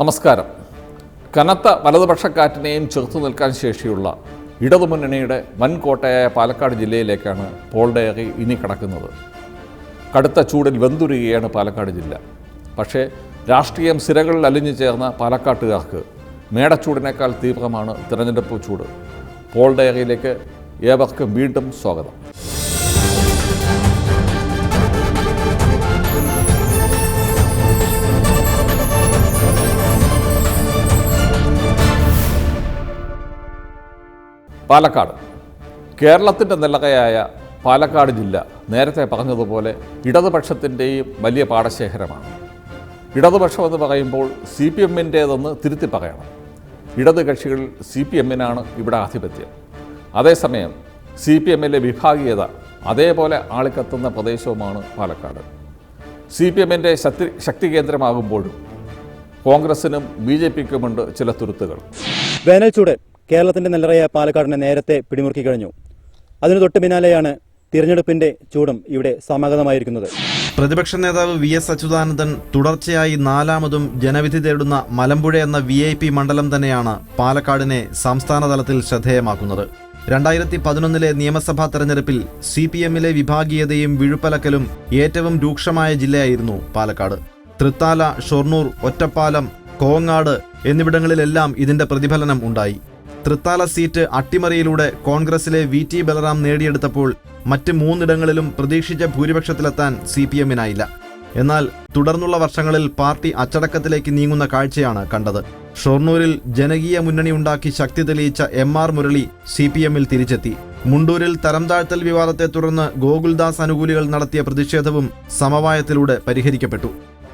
നമസ്കാരം. കനത്ത വലതുപക്ഷക്കാറ്റിനെയും ചെറുത്തു നിൽക്കാൻ ശേഷിയുള്ള ഇടതുമുന്നണിയുടെ വൻകോട്ടയായ പാലക്കാട് ജില്ലയിലേക്കാണ് പോൾ ഡയറി ഇനി കടക്കുന്നത്. കടുത്ത ചൂടിൽ വെന്തുരുകയാണ് പാലക്കാട് ജില്ല. പക്ഷേ രാഷ്ട്രീയം സിരകളിൽ അലിഞ്ഞു ചേർന്ന പാലക്കാട്ടുകാർക്ക് മേടച്ചൂടിനേക്കാൾ തീവ്രമാണ് തിരഞ്ഞെടുപ്പ് ചൂട്. പോൾ ഡയറിയിലേക്ക് ഏവർക്കും വീണ്ടും സ്വാഗതം. പാലക്കാട്. കേരളത്തിന്റെ നിലകയായ പാലക്കാട് ജില്ല നേരത്തെ പറഞ്ഞതുപോലെ ഇടതുപക്ഷത്തിന്റെയും വലിയ പാടശേഖരമാണ്. ഇടതുപക്ഷം എന്ന് പറയുമ്പോൾ സി പി എമ്മിന്റേതെന്ന് തിരുത്തി പറയണം. ഇടത് കക്ഷികൾ സി പി എമ്മിനാണ് ഇവിടെ ആധിപത്യം. അതേസമയം സി പി എമ്മിലെ വിഭാഗീയത അതേപോലെ ആളിക്കത്തുന്ന പ്രദേശവുമാണ് പാലക്കാട്. സി പി എമ്മിന്റെ ശക്തി ശക്തി കേന്ദ്രമാകുമ്പോഴും കോൺഗ്രസിനും ബി ജെ പിക്കുമുണ്ട് ചില തുരുത്തുകൾ. വേനൽ ചൂട് കേരളത്തിന്റെ നെല്ലറയ പാലക്കാടിനെ നേരത്തെ പിടിമുറുക്കി കഴിഞ്ഞു. അതിനു തൊട്ട് പിന്നാലെയാണ് തിരഞ്ഞെടുപ്പിന്റെ ചൂടും ഇവിടെ സമാഗതമായിരിക്കുന്നത്. പ്രതിപക്ഷ നേതാവ് വി എസ് അച്യുതാനന്ദൻ തുടർച്ചയായി നാലാമതും ജനവിധി തേടുന്ന മലമ്പുഴ എന്ന വി ഐ പി മണ്ഡലം തന്നെയാണ് പാലക്കാടിനെ സംസ്ഥാന തലത്തിൽ ശ്രദ്ധേയമാക്കുന്നത്. രണ്ടായിരത്തി പതിനൊന്നിലെ നിയമസഭാ തെരഞ്ഞെടുപ്പിൽ സി പി എമ്മിലെ വിഭാഗീയതയും വിഴുപ്പലക്കലും ഏറ്റവും രൂക്ഷമായ ജില്ലയായിരുന്നു പാലക്കാട്. തൃത്താല ഷൊർണൂർ ഒറ്റപ്പാലം കോങ്ങാട് എന്നിവിടങ്ങളിലെല്ലാം ഇതിന്റെ പ്രതിഫലനം ഉണ്ടായി. തൃത്താല സീറ്റ് അട്ടിമറിയിലൂടെ കോൺഗ്രസിലെ വി ടി ബലറാം നേടിയെടുത്തപ്പോൾ മറ്റ് മൂന്നിടങ്ങളിലും പ്രതീക്ഷിച്ച ഭൂരിപക്ഷത്തിലെത്താൻ സി പി എമ്മിനായില്ല. എന്നാൽ തുടർന്നുള്ള വർഷങ്ങളിൽ പാർട്ടി അച്ചടക്കത്തിലേക്ക് നീങ്ങുന്ന കാഴ്ചയാണ് കണ്ടത്. ഷൊർണൂരിൽ ജനകീയ മുന്നണി ഉണ്ടാക്കി ശക്തി തെളിയിച്ച M R Murali C P എമ്മിൽ തിരിച്ചെത്തി. മുണ്ടൂരിൽ തരം താഴ്ത്തൽ വിവാദത്തെ തുടർന്ന് ഗോകുൽദാസ് അനുകൂലികൾ നടത്തിയ പ്രതിഷേധവും സമവായത്തിലൂടെ പരിഹരിക്കപ്പെട്ടു.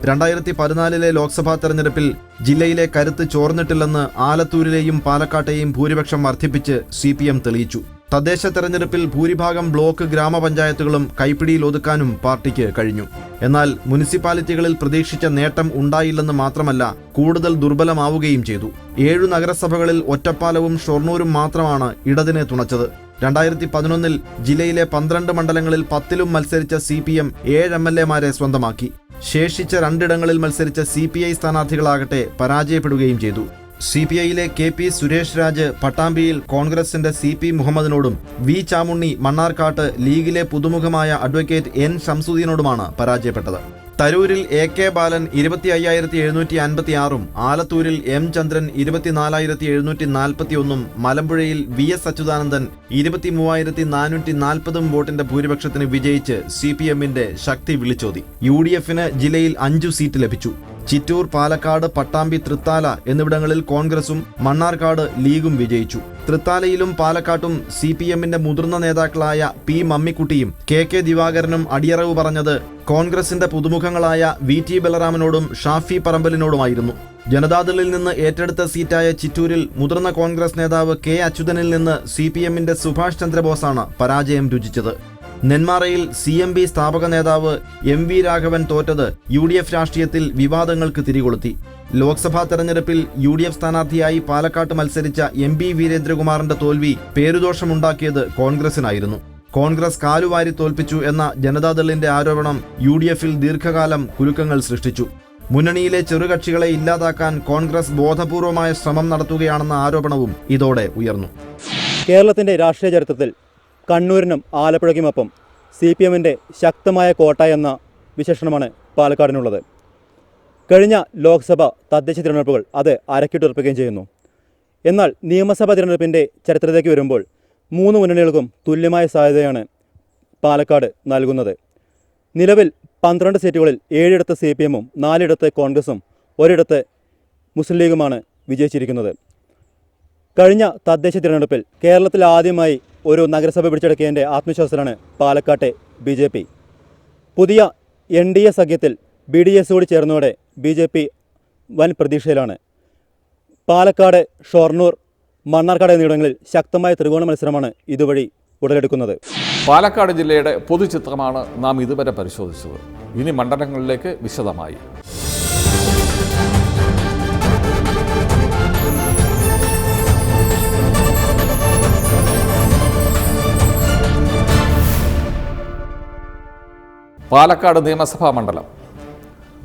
രണ്ടായിരത്തി പതിനാലിലെ ലോക്സഭാ തെരഞ്ഞെടുപ്പിൽ ജില്ലയിലെ കരുത്ത് ചോർന്നിട്ടില്ലെന്ന് ആലത്തൂരിലെയും പാലക്കാട്ടെയും ഭൂരിപക്ഷം വർദ്ധിപ്പിച്ച് സി തെളിയിച്ചു. തദ്ദേശ തെരഞ്ഞെടുപ്പിൽ ഭൂരിഭാഗം ബ്ലോക്ക് ഗ്രാമപഞ്ചായത്തുകളും കൈപ്പിടിയിൽ ഒതുക്കാനും പാർട്ടിക്ക് കഴിഞ്ഞു. എന്നാൽ മുനിസിപ്പാലിറ്റികളിൽ പ്രതീക്ഷിച്ച നേട്ടം ഉണ്ടായില്ലെന്ന് മാത്രമല്ല കൂടുതൽ ദുർബലമാവുകയും ചെയ്തു. ഏഴു നഗരസഭകളിൽ ഒറ്റപ്പാലവും ഷൊർണൂരും മാത്രമാണ് ഇടതിനെ തുണച്ചത്. രണ്ടായിരത്തി പതിനൊന്നിൽ ജില്ലയിലെ പന്ത്രണ്ട് മണ്ഡലങ്ങളിൽ പത്തിലും മത്സരിച്ച സി പി എം ഏഴ് എം എൽ എമാരെ സ്വന്തമാക്കി. ശേഷിച്ച രണ്ടിടങ്ങളിൽ മത്സരിച്ച സി പി ഐ സ്ഥാനാർത്ഥികളാകട്ടെ പരാജയപ്പെടുകയും ചെയ്തു. സി പി ഐയിലെ കെ പി സുരേഷ് രാജ് പട്ടാമ്പിയിൽ കോൺഗ്രസിന്റെ സി പി മുഹമ്മദിനോടും വി ചാമുണ്ണി മണ്ണാർക്കാട്ട് ലീഗിലെ പുതുമുഖമായ അഡ്വക്കേറ്റ് എൻ ഷംസുദ്ദീനോടുമാണ് പരാജയപ്പെട്ടത്. തരൂരിൽ എ കെ ബാലൻ ഇരുപത്തി അയ്യായിരത്തി എഴുന്നൂറ്റി അൻപത്തി ആറും ആലത്തൂരിൽ എം ചന്ദ്രൻ ഇരുപത്തിനാലായിരത്തി എഴുന്നൂറ്റി നാൽപ്പത്തി ഒന്നും മലമ്പുഴയിൽ വി എസ് അച്യുതാനന്ദൻ ഇരുപത്തി മൂവായിരത്തി നാനൂറ്റി നാൽപ്പതും വോട്ടിന്റെ ഭൂരിപക്ഷത്തിന് വിജയിച്ച് സി പി എമ്മിന്റെ ശക്തി വിളിച്ചോതി. യു ഡി എഫിന് ജില്ലയിൽ അഞ്ചു സീറ്റ് ലഭിച്ചു. ചിറ്റൂർ പാലക്കാട് പട്ടാമ്പി തൃത്താല എന്നിവിടങ്ങളിൽ കോൺഗ്രസും മണ്ണാർക്കാട് ലീഗും വിജയിച്ചു. തൃത്താലയിലും പാലക്കാട്ടും സി പി എമ്മിന്റെ മുതിർന്ന നേതാക്കളായ പി മമ്മിക്കുട്ടിയും കെ കെ ദിവാകരനും അടിയറവ് പറഞ്ഞത് കോൺഗ്രസിന്റെ പുതുമുഖങ്ങളായ വി ടി ബലറാമിനോടും ഷാഫി പറമ്പലിനോടുമായിരുന്നു. ജനതാദളിൽ നിന്ന് ഏറ്റെടുത്ത സീറ്റായ ചിറ്റൂരിൽ മുതിർന്ന കോൺഗ്രസ് നേതാവ് കെ അച്യുതനിൽ നിന്ന് സി പി എമ്മിന്റെ സുഭാഷ് ചന്ദ്രബോസാണ് പരാജയം രുചിച്ചത്. നെന്മാറയിൽ സി എം പി സ്ഥാപക നേതാവ് എം വി രാഘവൻ തോറ്റത് യു ഡി എഫ് രാഷ്ട്രീയത്തിൽ വിവാദങ്ങൾക്ക് തിരികൊളുത്തി. ലോക്സഭാ തെരഞ്ഞെടുപ്പിൽ യു ഡി എഫ് സ്ഥാനാർത്ഥിയായി പാലക്കാട്ട് മത്സരിച്ച എം പി വീരേന്ദ്രകുമാറിന്റെ തോൽവി പേരുദോഷമുണ്ടാക്കിയത് കോൺഗ്രസിനായിരുന്നു. കോൺഗ്രസ് കാലുവാരി തോൽപ്പിച്ചു എന്ന ജനതാദളിന്റെ ആരോപണം യു ഡി എഫിൽ ദീർഘകാലം കുലുക്കങ്ങൾ സൃഷ്ടിച്ചു. മുന്നണിയിലെ ചെറുകക്ഷികളെ ഇല്ലാതാക്കാൻ കോൺഗ്രസ് ബോധപൂർവമായ ശ്രമം നടത്തുകയാണെന്ന ആരോപണവും ഇതോടെ ഉയർന്നു. കേരളത്തിന്റെ രാഷ്ട്രീയ ചരിത്രത്തിൽ കണ്ണൂരിനും ആലപ്പുഴയ്ക്കുമൊപ്പം സി പി എമ്മിന്റെ ശക്തമായ കോട്ട എന്ന വിശേഷണമാണ് പാലക്കാടിനുള്ളത്. കഴിഞ്ഞ ലോക്സഭ തദ്ദേശ തിരഞ്ഞെടുപ്പുകൾ അത് അരക്കിട്ടുറപ്പിക്കുകയും ചെയ്യുന്നു. എന്നാൽ നിയമസഭാ തിരഞ്ഞെടുപ്പിന്റെ ചരിത്രത്തിലേക്ക് വരുമ്പോൾ മൂന്ന് മുന്നണികൾക്കും തുല്യമായ സാധ്യതയാണ് പാലക്കാട് നൽകുന്നത്. നിലവിൽ പന്ത്രണ്ട് സീറ്റുകളിൽ ഏഴിടത്ത് സി പി എമ്മും നാലിടത്ത് കോൺഗ്രസും ഒരിടത്ത് മുസ്ലിം ലീഗുമാണ് വിജയിച്ചിരിക്കുന്നത്. കഴിഞ്ഞ തദ്ദേശ തിരഞ്ഞെടുപ്പിൽ കേരളത്തിൽ ആദ്യമായി ഒരു നഗരസഭ പിടിച്ചെടുക്കിയതിന്റെ ആത്മവിശ്വാസത്തിലാണ് പാലക്കാട്ടെ ബി ജെ പി. പുതിയ എൻ ഡി എ സഖ്യത്തിൽ ബി ഡി എസ് കൂടി ചേർന്നതോടെ ബി ജെ പി വൻ പ്രതീക്ഷയിലാണ്. പാലക്കാട് ഷൊർണൂർ മണ്ണാർക്കാട് എന്നിവിടങ്ങളിൽ ശക്തമായ ത്രികോണ മത്സരമാണ് ഇതുവഴി ഉടലെടുക്കുന്നത്. പാലക്കാട് ജില്ലയുടെ പൊതുചിത്രമാണ് നാം ഇതുവരെ പരിശോധിച്ചത്. ഇനി മണ്ഡലങ്ങളിലേക്ക് വിശദമായി. പാലക്കാട് നിയമസഭാ മണ്ഡലം.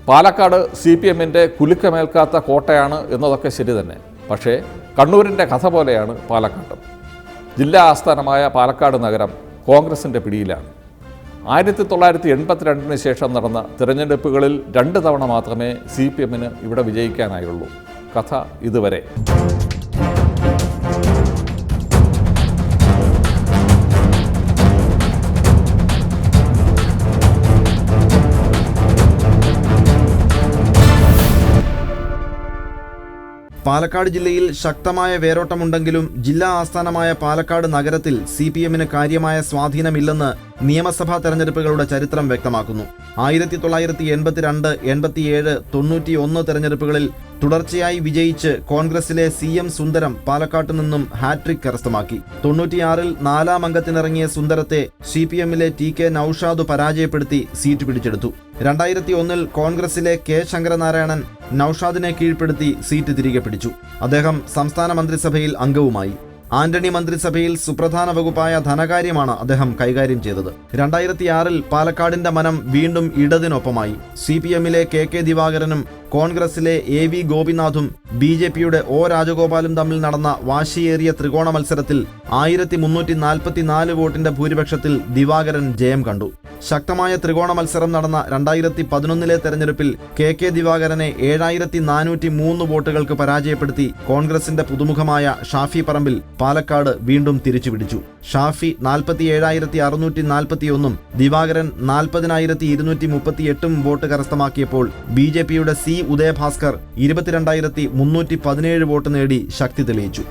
പാലക്കാട് സി പി എമ്മിന്റെ കുലുക്കമേൽക്കാത്ത കോട്ടയാണ് എന്നതൊക്കെ ശരി തന്നെ. പക്ഷേ കണ്ണൂരിന്റെ കഥ പോലെയാണ് പാലക്കാട് ജില്ലാ ആസ്ഥാനമായ പാലക്കാട് നഗരം കോൺഗ്രസിന്റെ പിടിയിലാണ്. ആയിരത്തി തൊള്ളായിരത്തി എൺപത്തിരണ്ടിന് ശേഷം നടന്ന തിരഞ്ഞെടുപ്പുകളിൽ രണ്ട് തവണ മാത്രമേ സി പി എമ്മിന് ഇവിടെ വിജയിക്കാനായുള്ളൂ. കഥ ഇതുവരെ. പാലക്കാട് ജില്ലയിൽ ശക്തമായ വേരോട്ടമുണ്ടെങ്കിലും ജില്ലാ ആസ്ഥാനമായ പാലക്കാട് നഗരത്തിൽ സി പി എമ്മിന് കാര്യമായ സ്വാധീനമില്ലെന്ന് നിയമസഭാ തെരഞ്ഞെടുപ്പുകളുടെ ചരിത്രം വ്യക്തമാക്കുന്നു. ആയിരത്തി തൊള്ളായിരത്തി എൺപത്തിരണ്ട് എൺപത്തിയേഴ് തൊണ്ണൂറ്റി ഒന്ന് തെരഞ്ഞെടുപ്പുകളിൽ തുടർച്ചയായി വിജയിച്ച് കോൺഗ്രസിലെ സി എം സുന്ദരം പാലക്കാട്ട് നിന്നും ഹാട്രിക് കരസ്ഥമാക്കി. തൊണ്ണൂറ്റിയാറിൽ നാലാം അംഗത്തിനിറങ്ങിയ സുന്ദരത്തെ സി പി എമ്മിലെ ടി കെ നൌഷാദ് പരാജയപ്പെടുത്തി സീറ്റ് പിടിച്ചെടുത്തു. രണ്ടായിരത്തി ഒന്നിൽ കോൺഗ്രസിലെ കെ ശങ്കരനാരായണൻ നൌഷാദിനെ കീഴ്പ്പെടുത്തി സീറ്റ് തിരികെ പിടിച്ചു. അദ്ദേഹം സംസ്ഥാന മന്ത്രിസഭയിൽ അംഗവുമായി. ആന്റണി മന്ത്രിസഭയിൽ സുപ്രധാന വകുപ്പായ ധനകാര്യമാണ് അദ്ദേഹം കൈകാര്യം ചെയ്തത്. രണ്ടായിരത്തി ആറിൽ പാലക്കാടിന്റെ മനം വീണ്ടും ഇടതിനൊപ്പമായി. സി പി എമ്മിലെ കെ കെ ദിവാകരനും കോൺഗ്രസിലെ എ വി ഗോപിനാഥും ബി ജെ പിയുടെ ഒ രാജഗോപാലും തമ്മിൽ നടന്ന വാശിയേറിയ ത്രികോണ മത്സരത്തിൽ ആയിരത്തി മുന്നൂറ്റി നാൽപ്പത്തിനാല് വോട്ടിന്റെ ഭൂരിപക്ഷത്തിൽ ദിവാകരൻ ജയം കണ്ടു. ശക്തമായ ത്രികോണ മത്സരം നടന്ന രണ്ടായിരത്തി പതിനൊന്നിലെ തെരഞ്ഞെടുപ്പിൽ കെ കെ ദിവാകരനെ ഏഴായിരത്തി നാനൂറ്റി മൂന്ന് വോട്ടുകൾക്ക് പരാജയപ്പെടുത്തി കോൺഗ്രസിന്റെ പുതുമുഖമായ ഷാഫി പറമ്പിൽ പാലക്കാട് വീണ്ടും തിരിച്ചുപിടിച്ചു. ഷാഫി നാൽപ്പത്തി ഏഴായിരത്തി അറുന്നൂറ്റി നാൽപ്പത്തിയൊന്നും ദിവാകരൻ നാൽപ്പതിനായിരത്തി ഇരുന്നൂറ്റി മുപ്പത്തി എട്ടും വോട്ട് കരസ്ഥമാക്കിയപ്പോൾ ബി ജെ പിയുടെ സി ഉദയഭാസ്കർ ഇരുപത്തിരണ്ടായിരത്തി മുന്നൂറ്റി പതിനേഴ് വോട്ട് നേടി ശക്തി തെളിയിച്ചു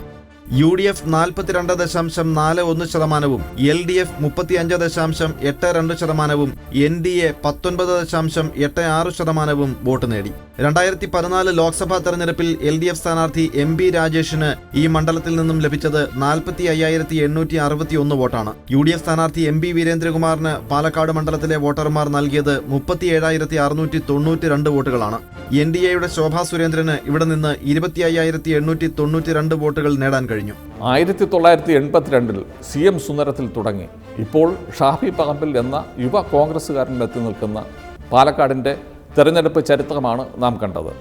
യു ഡി എഫ് നാൽപ്പത്തിരണ്ട് ദശാംശം നാല് ഒന്ന് ശതമാനവും എൽ ഡി എഫ് മുപ്പത്തിയഞ്ച് ദശാംശം എട്ട് രണ്ട് ശതമാനവും എൻ ഡി എ പത്തൊൻപത് ദശാംശം എട്ട് ആറ് ശതമാനവും വോട്ട് നേടി. രണ്ടായിരത്തി പതിനാല് ലോക്സഭാ തെരഞ്ഞെടുപ്പിൽ എൽ ഡി എഫ് സ്ഥാനാർത്ഥി എം പി രാജേഷിന് ഈ മണ്ഡലത്തിൽ നിന്നും ലഭിച്ചത് നാൽപ്പത്തി അയ്യായിരത്തി എണ്ണൂറ്റി അറുപത്തി ഒന്ന് വോട്ടാണ്. യു ഡി എഫ് സ്ഥാനാർത്ഥി എം പി വീരേന്ദ്രകുമാറിന് പാലക്കാട് മണ്ഡലത്തിലെ വോട്ടർമാർ നൽകിയത് മുപ്പത്തി ഏഴായിരത്തി അറുന്നൂറ്റി തൊണ്ണൂറ്റി രണ്ട് വോട്ടുകളാണ്. എൻ ഡി എയുടെ ശോഭാ സുരേന്ദ്രന് ഇവിടെ നിന്ന് ഇരുപത്തി അയ്യായിരത്തി എണ്ണൂറ്റി തൊണ്ണൂറ്റി രണ്ട് വോട്ടുകൾ നേടാൻ കഴിഞ്ഞു. ആയിരത്തി തൊള്ളായിരത്തി എൺപത്തിരണ്ടിൽ സി എം സുന്ദരത്തിൽ തുടങ്ങി. ഇപ്പോൾ ഷാഫി പറമ്പിൽ എന്ന യുവ കോൺഗ്രസ്സുകാരനിലെത്തി നിൽക്കുന്ന പാലക്കാടിന്റെ തെരഞ്ഞെടുപ്പ് ചരിത്രമാണ് നാം കണ്ടത്.